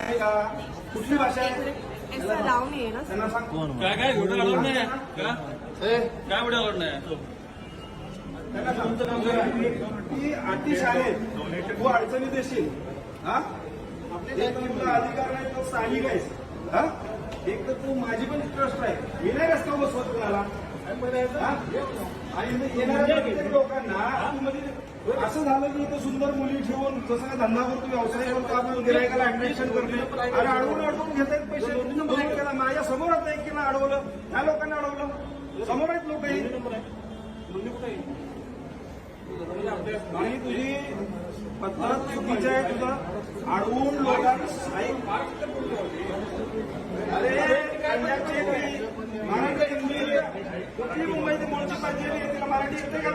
आहे का? कुठली भाषा आहे? ऐसा लावून ये ना त्यांना सांग. काय काय घोटाळा अलाउड नाही? का ए, काय घोटाळा अलाउड नाही? त्यांना सांग. ती अतिश आहे तू अडचणी देशील हा? एक तर तुला अधिकार नाही तो स्थानिक आहेस हा? एक तर तू माझी पण ट्रस्ट आहे. मी नाही रस्त्यावर बसवत कुणाला हा? आणि येणाऱ्या लोकांना असं झालं की इथं सुंदर मुली ठेवून जसं काय धंदा करतो व्यवसाय करतो आपण गिरायकाला अट्रॅक्शन करतो आणि अडवून अडवून घेत आहेत. पैसे माझ्यासमोर आता एक केला अडवलं ह्या लोकांना अडवलं. समोर आहेत लोक आणि तुझी पद्धत चुकीची आहे तुझं. अडवून लोकांना. अरे मराठी हिंदी कुठली मूळची पाहिजे तिला मराठी येते का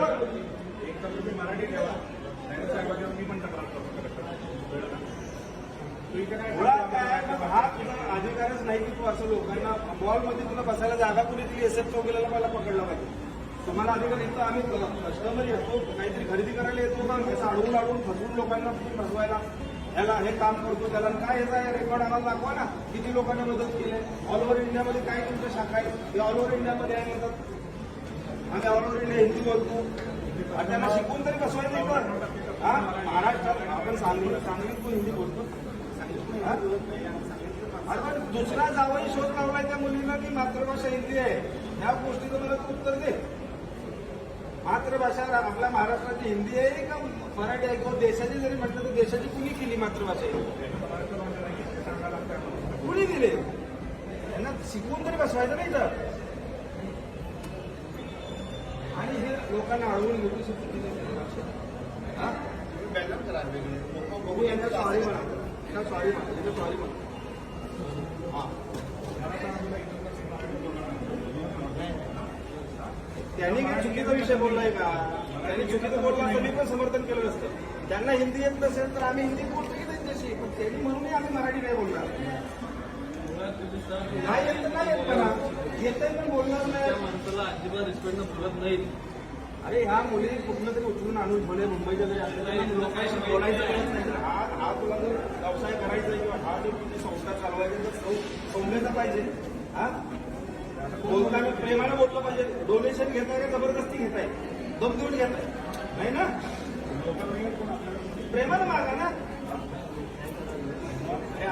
बघ मुळात काय मग हा तुझा अधिकारच नाही की तू असं लोकांना मॉलमध्ये तुला बसायला जागा कुणी दिली? एस एफ चौकीला मला पकडला पाहिजे. तुम्हाला अधिकार इथं आम्ही कस्टमर येतो काहीतरी खरेदी करायला येतो का असं अडवून अडवून फसवून लोकांना फसवायला. ह्याला हे काम करतो त्याला काय याचा रेकॉर्ड आम्हाला दाखवा ना किती लोकांना मदत केली ऑल ओव्हर इंडियामध्ये काय तुमच्या शाखा आहे? ते ऑल ओव्हर इंडियामध्ये आहे म्हणतात. आम्ही ऑल ओव्हर इंडिया हिंदी बोलतो. आणि त्यांना शिकवून तरी बसवायचं पण. हा? महाराष्ट्रात आपण सांगली सांगलीत पण हिंदी बोलतो. अरे पण दुसरा जावई शोध लावलाय त्या मुलींना की मातृभाषा हिंदी आहे. ह्या गोष्टीचं मला तू उत्तर दे. मातृभाषा आपल्या महाराष्ट्राची हिंदी आहे का मराठी आहे? किंवा देशाची जरी म्हटलं तर देशाची कुणी केली मातृभाषा ही? कुणी दिले त्यांना शिकवून तरी बसवायचं नाही तर. लोकांना अडवून घेऊ शकतो हा? बघू यांना सॉरी म्हणा. यांना सॉरी म्हणा. यांना सॉरी म्हणा. त्यांनी चुकीचा विषय बोललाय का? त्यांनी चुकीचं बोलला तर पण समर्थन केलं असतं. त्यांना हिंदी येत नसेल तर आम्ही हिंदी बोलतो की त्यांच्याशी. पण त्यांनी म्हणूनही आम्ही मराठी नाही बोलणार. नाही येत नाही येत मला येतंय पण बोलणार नाही. माणसाला अजिबात रिस्पेक्ट बोलत नाही अरे ह्या मुली कुठलं तरी उचलून आणून ठेवले मुंबईच्या जरी असल्या लोकांशी बोलायचं नाही. हा हा तुला जर व्यवसाय करायचा किंवा हा जर तुझी संस्था चालवायची तर सौ- सौम्यता पाहिजे. हा? बोलताना प्रेमाने बोललं पाहिजे. डोनेशन घेताय का जबरदस्ती घेताय? दम देऊन घेताय. नाही ना? प्रेमानं मागा ना.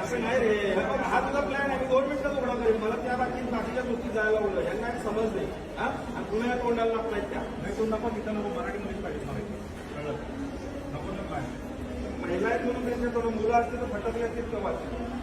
असं नाही रे. हा तुझा प्लॅन आहे. दोन मिनिटात उघडा करेल मला त्या बाकी बाकीच्या गोष्टी जायला बोललं यांना काही समज नाही. हा? आणि पुन्हा या तोंडाला लागतायत त्या. तो नको तिथं नको. मराठीमध्येच पाहिजे मराठी नको नको. महिला आहेत म्हणून त्यांच्या मुलं असते तर फटकले असते तेव्हा.